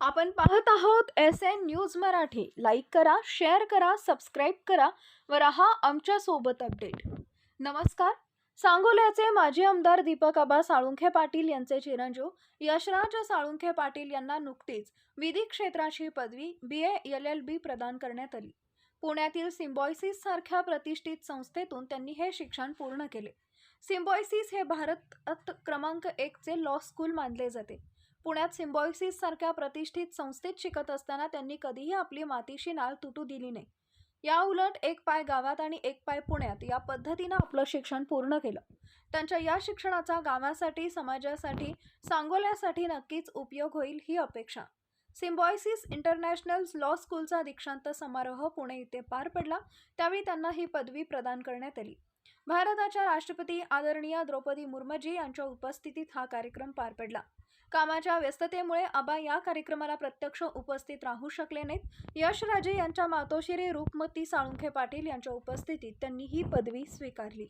आपण पाहत आहोत S N news Marathi. Like करा शेअर करा सबस्क्राईब करा व रहा आमच्यासोबत अपडेट नमस्कार. सांगोल्याचे माजी आमदार दीपक आबा साळुंखे पाटील यांचे चिरंजीव यशराज साळुंखे पाटील यांना नुकतीच विधी क्षेत्राची पदवी बी ए एल एल बी प्रदान करण्यात आली. पुण्यातील सिम्बॉयसिस सारख्या प्रतिष्ठित संस्थेतून त्यांनी हे शिक्षण पूर्ण केले. सिम्बॉयसिस हे भारतात क्रमांक एकचे लॉ स्कूल मानले जाते. पुण्यात सिम्बॉयसिस सारख्या प्रतिष्ठित संस्थेत शिकत असताना त्यांनी कधीही आपली मातीशी नाळ तुटू दिली नाही. या उलट एक पाय गावात आणि एक पाय पुण्यात या पद्धतीनं आपलं शिक्षण पूर्ण केलं. त्यांच्या या शिक्षणाचा गावासाठी समाजासाठी सांगोल्यासाठी नक्कीच उपयोग होईल ही अपेक्षा. सिम्बॉयसिस इंटरनॅशनल लॉ स्कूलचा दीक्षांत समारोह पुणे इथे पार पडला त्यावेळी त्यांना ही पदवी प्रदान करण्यात आली. भारताच्या राष्ट्रपती आदरणीय द्रौपदी मुर्मजी यांच्या उपस्थितीत हा कार्यक्रम पार पडला. कामाच्या व्यस्ततेमुळे आबा या कार्यक्रमाला प्रत्यक्ष उपस्थित राहू शकले नाहीत. यशराजे यांच्या मातोश्री रूपमती साळुंखे पाटील यांच्या उपस्थितीत त्यांनी ही पदवी स्वीकारली.